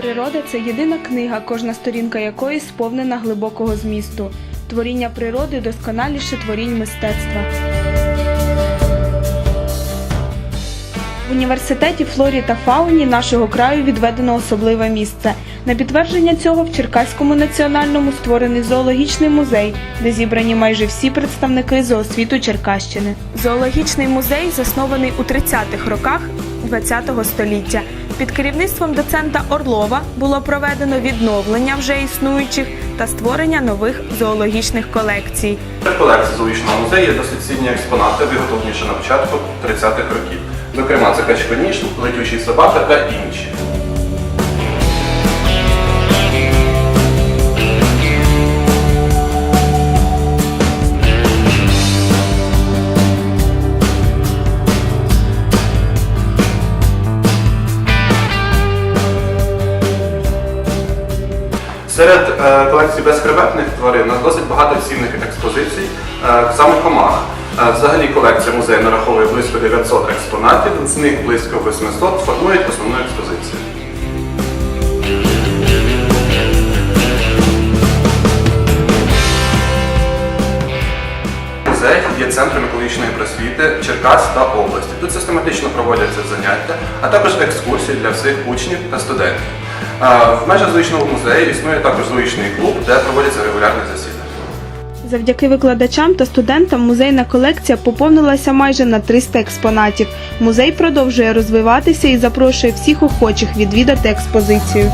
Природа це єдина книга, кожна сторінка якої сповнена глибокого змісту. Творіння природи досконаліше творінь мистецтва. Університеті флорі та фауні нашого краю відведено особливе місце. На підтвердження цього в Черкаському національному створений зоологічний музей, де зібрані майже всі представники зоосвіту Черкащини. Зоологічний музей заснований у 30-х роках ХХ століття. Під керівництвом доцента Орлова було проведено відновлення вже існуючих та створення нових зоологічних колекцій. В колекції зоологічного музею є досить цінні експонати, виготовлені ще на початку 30-х років. Зокрема, це качконіж, летючий собака та інші. Серед е, колекцій безхребетних тварин у нас досить багато цінних експозицій, е, саме комах. Взагалі колекція музею нараховує близько 900 експонатів, з них близько 800 формують основну експозицію. Музей є центром екологічної просвіти Черкас та області. Тут систематично проводяться заняття, а також екскурсії для всіх учнів та студентів. В межах зоологічного музею існує також зоологічний клуб, де проводяться регулярні засідання. Завдяки викладачам та студентам музейна колекція поповнилася майже на 300 експонатів. Музей продовжує розвиватися і запрошує всіх охочих відвідати експозицію.